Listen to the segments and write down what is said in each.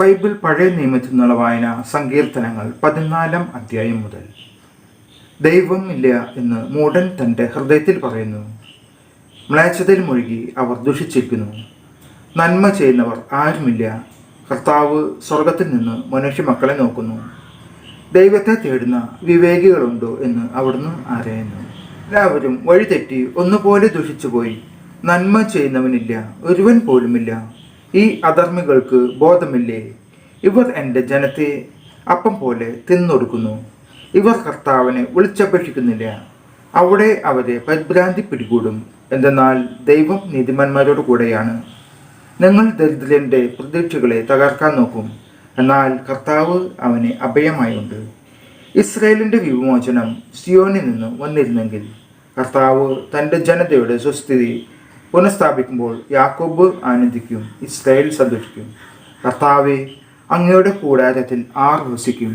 Bible പഴയ നിയമത്തിൽ നിന്നുള്ള വായന സങ്കീർത്തനങ്ങൾ പതിനാലാം അധ്യായം മുതൽ. ദൈവം ഇല്ല എന്ന് മൂടൻ തന്റെ ഹൃദയത്തിൽ പറയുന്നു. മ്ലേച്ഛതയിൽ മുഴുകി അവർ ദുഷിച്ചിരിക്കുന്നു. നന്മ ചെയ്യുന്നവർ ആരുമില്ല. കർത്താവ് സ്വർഗത്തിൽ നിന്ന് മനുഷ്യ മക്കളെ നോക്കുന്നു. ദൈവത്തെ തേടുന്ന വിവേകികളുണ്ടോ എന്ന് അവിടുന്ന് ആരായുന്നു. എല്ലാവരും വഴിതെറ്റി ഒന്നുപോലെ ദുഷിച്ചുപോയി. നന്മ ചെയ്യുന്നവനില്ല. ഒരുവൻ പോലുമില്ല. ഈ അധർമ്മികൾക്ക് ബോധമില്ലേ? ഇവർ എന്റെ ജനത്തെ അപ്പം പോലെ തിന്നൊടുക്കുന്നു. ഇവർ കർത്താവിനെ വിളിച്ചപേക്ഷിക്കുന്നില്ല. അവിടെ അവരെ പരിഭ്രാന്തി പിടികൂടും. എന്തെന്നാൽ ദൈവം നീതിമാന്മാരോട് കൂടെയാണ്. നിങ്ങൾ ദരിദ്രന്റെ പ്രതീക്ഷകളെ തകർക്കാൻ നോക്കും. എന്നാൽ കർത്താവ് അവന് അഭയമായുണ്ട്. ഇസ്രയേലിന്റെ വിമോചനം സിയോനിൽ നിന്ന് വന്നിരുന്നെങ്കിൽ കർത്താവ് തന്റെ ജനതയുടെ സ്വസ്ഥിതി പുനഃസ്ഥാപിക്കുമ്പോൾ യാക്കോബ് ആനന്ദിക്കും ഇസ്രായേൽ സന്തോഷിക്കും. കർത്താവെ അങ്ങയുടെ കൂടാരത്തിൽ ആർ വസിക്കും.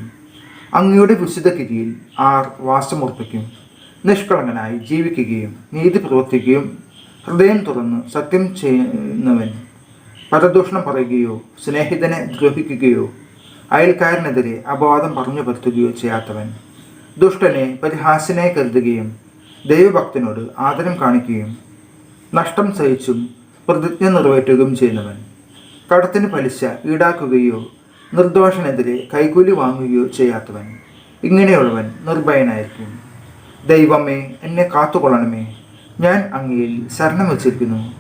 അങ്ങയുടെ വിശുദ്ധ കിരിയിൽ ആർ വാസമുറപ്പിക്കും. നിഷ്കളങ്കനായി ജീവിക്കുകയും നീതി പ്രവർത്തിക്കുകയും ഹൃദയം തുറന്ന് സത്യം ചെയ്യുന്നവൻ പരദൂഷണം പറയുകയോ സ്നേഹിതനെ ദ്രോഹിക്കുകയോ അയൽക്കാരനെതിരെ അപവാദം പറഞ്ഞു പരത്തുകയോ ചെയ്യാത്തവൻ ദുഷ്ടനെ പരിഹാസനെ കരുതുകയും ദൈവഭക്തനോട് ആദരം കാണിക്കുകയും നഷ്ടം സഹിച്ചും പ്രതിജ്ഞ നിറവേറ്റുകയും ചെയ്യുന്നവൻ. കടത്തിന് പലിശ ഈടാക്കുകയോ നിർദോഷനെതിരെ കൈകൂലി വാങ്ങുകയോ ചെയ്യാത്തവൻ. ഇങ്ങനെയുള്ളവൻ നിർഭയനായിരിക്കും. ദൈവമേ എന്നെ കാത്തുകൊള്ളണമേ. ഞാൻ അങ്ങയിൽ ശരണം വച്ചിരിക്കുന്നു.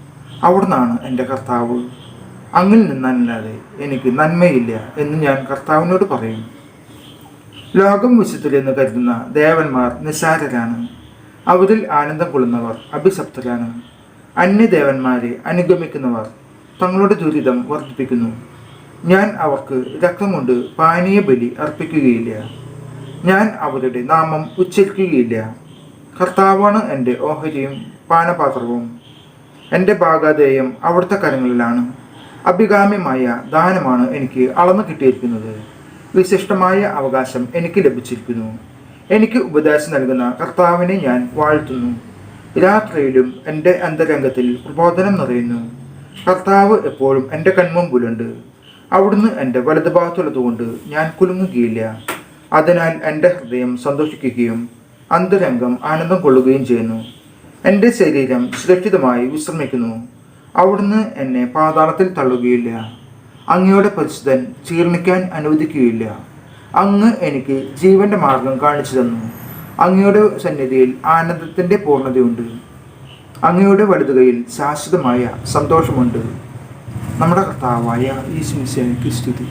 അവിടുന്നാണ് എന്റെ കർത്താവ്. അങ്ങിൽ നിന്നല്ലാതെ എനിക്ക് നന്മയില്ല എന്ന് ഞാൻ കർത്താവിനോട് പറയും. ലോകം വിശുദ്ധരെന്ന് കരുതുന്ന ദേവന്മാർ നിസാരരാണ് അവരിൽ ആനന്ദം കൊള്ളുന്നവർ അഭിശപ്തരാണ്. അന്യദേവന്മാരെ അനുഗമിക്കുന്നവർ തങ്ങളുടെ ദുരിതം വർദ്ധിപ്പിക്കുന്നു. ഞാൻ അവർക്ക് രക്തം കൊണ്ട് പാനീയ ബലി അർപ്പിക്കുകയില്ല. ഞാൻ അവരുടെ നാമം ഉച്ചരിക്കുകയില്ല. കർത്താവാണ് എന്റെ ഓഹരിയും പാനപാത്രവും. എന്റെ ഭാഗാധേയം അവിടുത്തെ കരങ്ങളിലാണ്. അഭികാമ്യമായ ദാനമാണ് എനിക്ക് അളന്നു കിട്ടിയിരിക്കുന്നത്. വിശിഷ്ടമായ അവകാശം എനിക്ക് ലഭിച്ചിരിക്കുന്നു. എനിക്ക് ഉപദേശം നൽകുന്ന കർത്താവിനെ ഞാൻ വാഴ്ത്തുന്നു. രാത്രിയിലും എന്റെ അന്തരംഗത്തിൽ പ്രബോധനം നിറയുന്നു. കർത്താവ് എപ്പോഴും എന്റെ കൺമുമ്പിലുണ്ട്. അവിടുന്ന് എന്റെ വലതുഭാഗത്തുള്ളതുകൊണ്ട് ഞാൻ കുലുങ്ങുകയില്ല. അതിനാൽ എന്റെ ഹൃദയം സന്തോഷിക്കുകയും അന്തരംഗം ആനന്ദം കൊള്ളുകയും ചെയ്യുന്നു. എന്റെ ശരീരം സുരക്ഷിതമായി വിശ്രമിക്കുന്നു. അവിടുന്ന് എന്നെ പാതാളത്തിൽ തള്ളുകയില്ല. അങ്ങയുടെ പരിശുദ്ധൻ ചീർണിക്കാൻ അനുവദിക്കുകയില്ല. അങ്ങ് എനിക്ക് ജീവന്റെ മാർഗം കാണിച്ചു തന്നു. അങ്ങയുടെ സന്നിധിയിൽ ആനന്ദത്തിന്റെ പൂർണതയുണ്ട്. അങ്ങയുടെ വലുതുകയിൽ ശാശ്വതമായ സന്തോഷമുണ്ട്. നമ്മുടെ കർത്താവായ ഈ സ്തുതി.